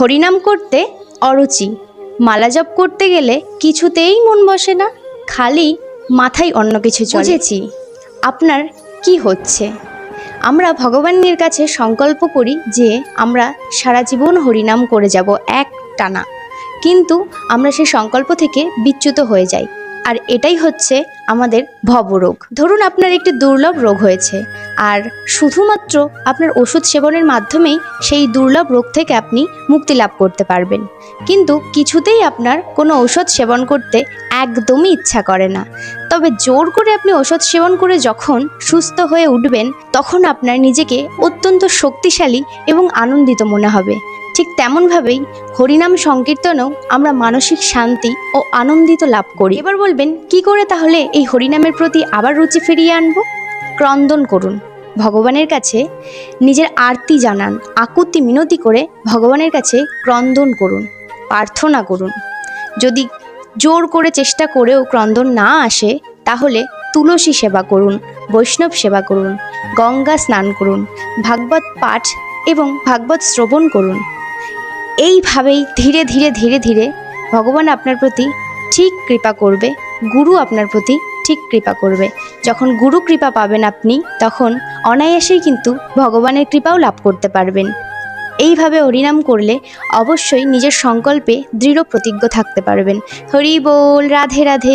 হরিনাম করতে অরুচি মালা জপ করতে গেলে কিছুতেই মন বসে না খালি মাথায় অন্য কিছু বুঝেছি। আপনার কি হচ্ছে? আমরা ভগবানের কাছে সংকল্প করি যে আমরা সারা জীবন হরিনাম করে যাব এক টানা। কিন্তু আমরা সেই সংকল্প থেকে বিচ্যুত হয়ে যাই। আর এটাই হচ্ছে আমাদের ভবরোগ। ধরুন আপনার একটি দুর্লভ রোগ হয়েছে। আর শুধুমাত্র আপনার ওষুধ সেবনের মাধ্যমেই সেই দুর্লভ রোগ থেকে আপনি মুক্তি লাভ করতে পারবেন। কিন্তু কিছুতেই আপনার কোনো ঔষধ সেবন করতে একদমই ইচ্ছা করে না। তবে জোর করে আপনি ওষুধ সেবন করে যখন সুস্থ হয়ে উঠবেন, তখন আপনার নিজেকে অত্যন্ত শক্তিশালী এবং আনন্দিত মনে হবে। ঠিক তেমনভাবেই হরিনাম সংকীর্তনেও আমরা মানসিক শান্তি ও আনন্দিত লাভ করি। এবার বলবেন, কি করে তাহলে এই হরিনামের প্রতি আবার রুচি ফিরিয়ে আনব? ক্রন্দন করুন। ভগবানের কাছে নিজের আরতি জানান। আকুতি মিনতি করে ভগবানের কাছে ক্রন্দন করুন। প্রার্থনা করুন। যদি জোর করে চেষ্টা করেও ক্রন্দন না আসে, তাহলে তুলসী সেবা করুন, বৈষ্ণব সেবা করুন, গঙ্গা স্নান করুন, ভাগবত পাঠ এবং ভাগবত শ্রবণ করুন। এইভাবেই ধীরে ধীরে ধীরে ধীরে ভগবান আপনার প্রতি ঠিক কৃপা করবে, গুরু আপনার প্রতি ঠিক কৃপা করবে। যখন গুরু কৃপা পাবেন আপনি, তখন অনায়াসেই কিন্তু ভগবানের কৃপাও লাভ করতে পারবেন। এইভাবে হরিনাম করলে অবশ্যই নিজের সংকল্পে দৃঢ় প্রতিজ্ঞ থাকতে পারবেন। হরি বল, রাধে রাধে।